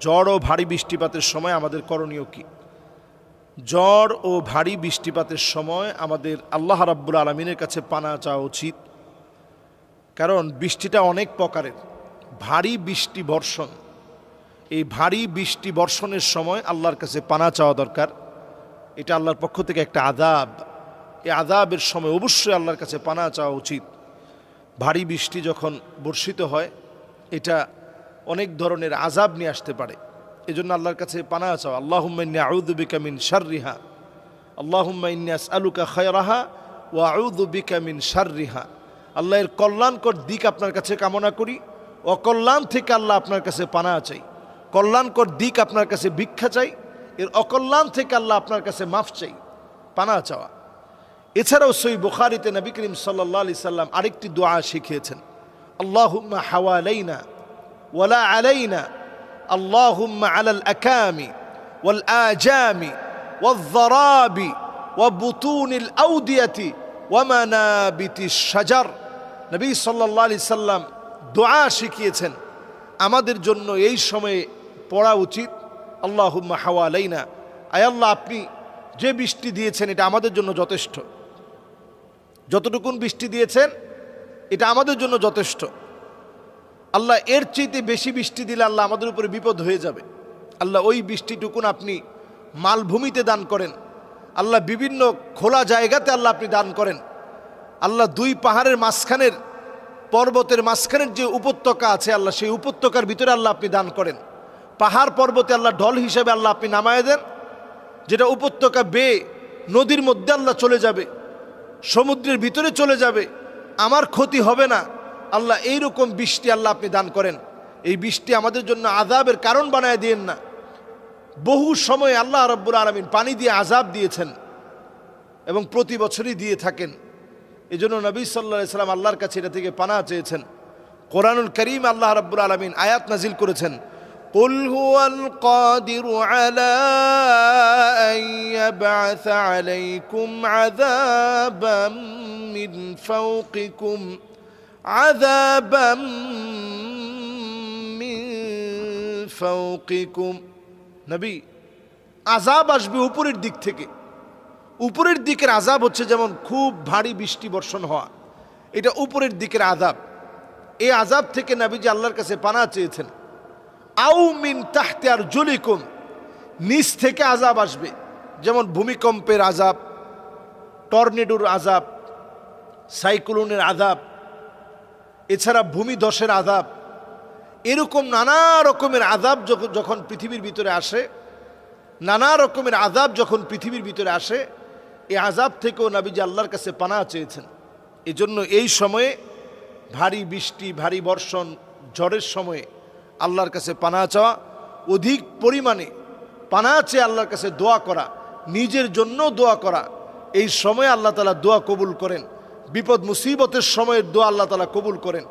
ঝড় ও ভারী বৃষ্টিপাতের সময় আমাদের করণীয় কি? ঝড় ও ভারী বৃষ্টিপাতের সময় আমাদের আল্লাহ রাব্বুল আলমিনের কাছে পানা চাওয়া উচিত। কারণ বৃষ্টিটা অনেক প্রকারের। ভারী বৃষ্টি বর্ষণ। এই ভারী বৃষ্টি বর্ষণের সময় আল্লাহর কাছে পানা চাওয়া দরকার। এটা আল্লাহর পক্ষ থেকে একটা আদাব এই আদাবের সময় অবশ্যই আল্লাহর কাছে পানা চাওয়া উচিত। ভারী বৃষ্টি যখন বর্ষিত হয়, এটা অনেক ধরনের আজাব নিয়ে আসতে পারে। এই জন্য আল্লাহর কাছে পানা চাও। আল্লাহুম্মাইন্নি আউযু বিকা মিন শাররিহা। আল্লাহুম্মা ইন্নি আসআলুকা খায়রাহা ওয়া আউযু বিকা মিন শাররিহা। আল্লাহর কল্যাণকর দিক আপনার কাছে কামনা করি। অকল্যাণ থেকে আল্লাহ আপনার কাছে পানা চাই। কল্যাণকর দিক আপনার কাছে ভিক্ষা চাই। এর অকল্যাণ থেকে আল্লাহ আপনার কাছে মাফ চাই। পানা চাওয়া। এছাড়াও সই বুখারিতে নবী করিম সাল্লা সাল্লাম আরেকটি দোয়া শিখিয়েছেন। আল্লাহুম্মা হাওয়ালাইনা ওয়ালা আলাইনা اللهم على الأكام والآجام والضراب وبطون الأودية ومنابت الشجر নবী সাল্লাহ আলি সাল্লাম দোয়া শিখিয়েছেন আমাদের জন্য এই সময়ে পড়া উচিত আল্লাহুম্মা হাওয়ালাইনা আয় আল্লাহ আপনি যে বৃষ্টি দিয়েছেন এটা আমাদের জন্য যথেষ্ট যতটুকুন বৃষ্টি দিয়েছেন এটা আমাদের জন্য যথেষ্ট আল্লাহ এর চাইতে বেশি বৃষ্টি দিলে আল্লাহ আমাদের উপরে বিপদ হয়ে যাবে। আল্লাহ ওই বৃষ্টিটুকুন আপনি মালভূমিতে দান করেন। আল্লাহ বিভিন্ন খোলা জায়গাতে আল্লাহ আপনি দান করেন। আল্লাহ দুই পাহাড়ের মাঝখানের পর্বতের মাঝখানের যে উপত্যকা আছে আল্লাহ, সেই উপত্যকার ভিতরে আল্লাহ আপনি দান করেন। পাহাড় পর্বতে আল্লাহ ঢল হিসেবে আল্লাহ আপনি নামায় দেন। যেটা উপত্যকা বেয়ে নদীর মধ্যে আল্লাহ চলে যাবে। সমুদ্রের ভিতরে চলে যাবে। আমার ক্ষতি হবে না। আল্লাহ এইরকম বৃষ্টি আল্লাহ আপনি দান করেন এই বৃষ্টি আমাদের জন্য আজাবের কারণ বানায় দিয়েন না বহু সময় আল্লাহ রব্বুল আলমিন পানি দিয়ে আজাব দিয়েছেন এবং প্রতি বছরই দিয়ে থাকেন এই জন্য নবী সাল্লা সাল্লাম আল্লাহর কাছে এটা থেকে পানা চেয়েছেন কোরআনুল করিম আল্লাহ রব্বুল আলমিন আয়াত নাজিল করেছেন قل هو القادر على أن يبعث عليكم عذابا من فوقكم عذابا من فوقكم নবী আজাব আসবে উপরের দিক থেকে উপরের দিকের আজাব হচ্ছে যেমন খুব ভারী বৃষ্টি বর্ষণ হওয়া এটা উপরের দিকের আজাব এই আজাব থেকে নবীজি আল্লাহর কাছে পানা চেয়েছেন আউ মিন তাহতে আর জলিকুম নিচ থেকে আজাব আসবে যেমন ভূমিকম্পের আজাব টর্নেডোর আজাব সাইক্লোনের আজাব এছাড়া ভূমিধসের আদাব এরকম নানা রকমের যখন যখন পৃথিবীর ভিতরে আসে, নানা রকমের আজাব যখন পৃথিবীর ভিতরে আসে এই আজাব থেকেও নাবিজি আল্লাহর কাছে পানা চেয়েছেন। এজন্য এই সময়ে ভারী বৃষ্টি, ভারী বর্ষণ, ঝড়ের সময়ে আল্লাহর কাছে পানা চাওয়া, অধিক পরিমাণে পানা চেয়ে আল্লাহর কাছে দোয়া করা, নিজের জন্য দোয়া করা, এই সময়ে আল্লাহ তালা দোয়া কবুল করেন। বিপদ মুসিবতের সময়ের দোয়া আল্লাহ তালা কবুল করেন।